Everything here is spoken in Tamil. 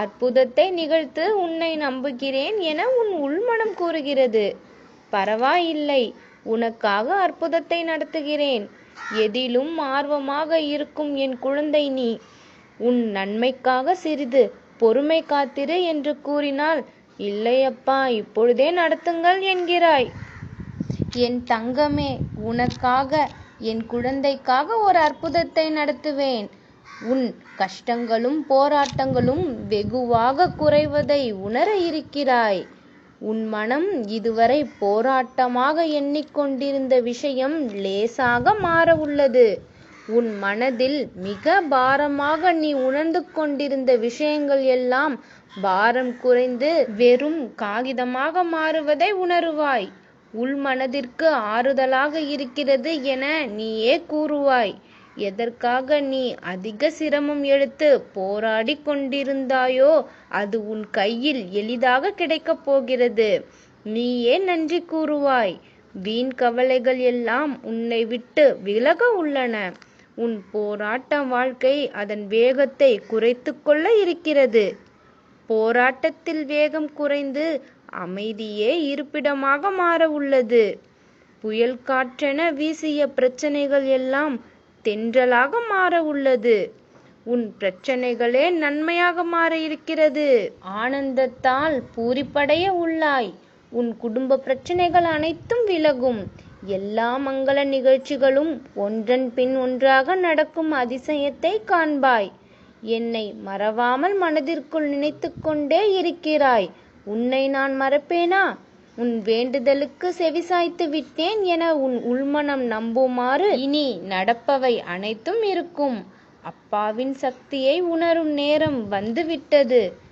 அற்புதத்தை நிகழ்த்து உன்னை நம்புகிறேன் என உன் உள்மனம் கூறுகிறது. பரவாயில்லை உனக்காக அற்புதத்தை நடத்துகிறேன். எதிலும் ஆர்வமாக இருக்கும் என் குழந்தை நீ உன் நன்மைக்காக சிறிது பொறுமை காத்திரு என்று கூறினால் இல்லையப்பா இப்பொழுதே நடத்துங்கள் என்கிறாய். என் தங்கமே உனக்காக என் குழந்தைக்காக ஒரு அற்புதத்தை நடத்துவேன். உன் கஷ்டங்களும் போராட்டங்களும் வெகுவாக குறைவதை உணர இருக்கிறாய். உன் மனம் இதுவரை போராட்டமாக எண்ணிக்கொண்டிருந்த விஷயம் லேசாக மாற உள்ளது உன் மனதில் மிக பாரமாக நீ உணர்ந்து கொண்டிருந்த விஷயங்கள் எல்லாம் பாரம் குறைந்து வெறும் காகிதமாக மாறுவதை உணருவாய். உள் மனதிற்கு ஆறுதலாக இருக்கிறது என நீயே கூறுவாய். எதற்காக நீ அதிக சிரமம் எடுத்து போராடி கொண்டிருந்தாயோ அது உன் கையில் எளிதாக கிடைக்கப் போகிறது. நீயே நன்றி கூறுவாய். வீண் கவலைகள் எல்லாம் உன்னை விட்டு விலக உள்ளன. உன் போராட்ட வாழ்க்கை அதன் வேகத்தை குறைத்து கொள்ள இருக்கிறது. போராட்டத்தில் வேகம் குறைந்து அமைதியே இருப்பிடமாக மாற உள்ளது. புயல் காற்றென வீசிய பிரச்சனைகள் எல்லாம் தென்றலாக மாற உள்ளது. உன் பிரச்சனைகளே நன்மையாக மாற இருக்கிறது. ஆனந்தத்தால் பூரிப்படைய உள்ளாய். உன் குடும்ப பிரச்சனைகள் அனைத்தும் விலகும். எல்லா மங்கள நிகழ்ச்சிகளும் ஒன்றன் பின் ஒன்றாக நடக்கும் அதிசயத்தை காண்பாய். என்னை மறவாமல் மனதிற்குள் நினைத்து கொண்டே இருக்கிறாய். உன்னை நான் மறப்பேனா? உன் வேண்டுதலுக்கு செவிசாய்த்து விட்டேன் என உன் உள்மனம் நம்புமாறு இனி நடப்பவை அனைத்தும் இருக்கும். அப்பாவின் சக்தியை உணரும் நேரம் வந்துவிட்டது.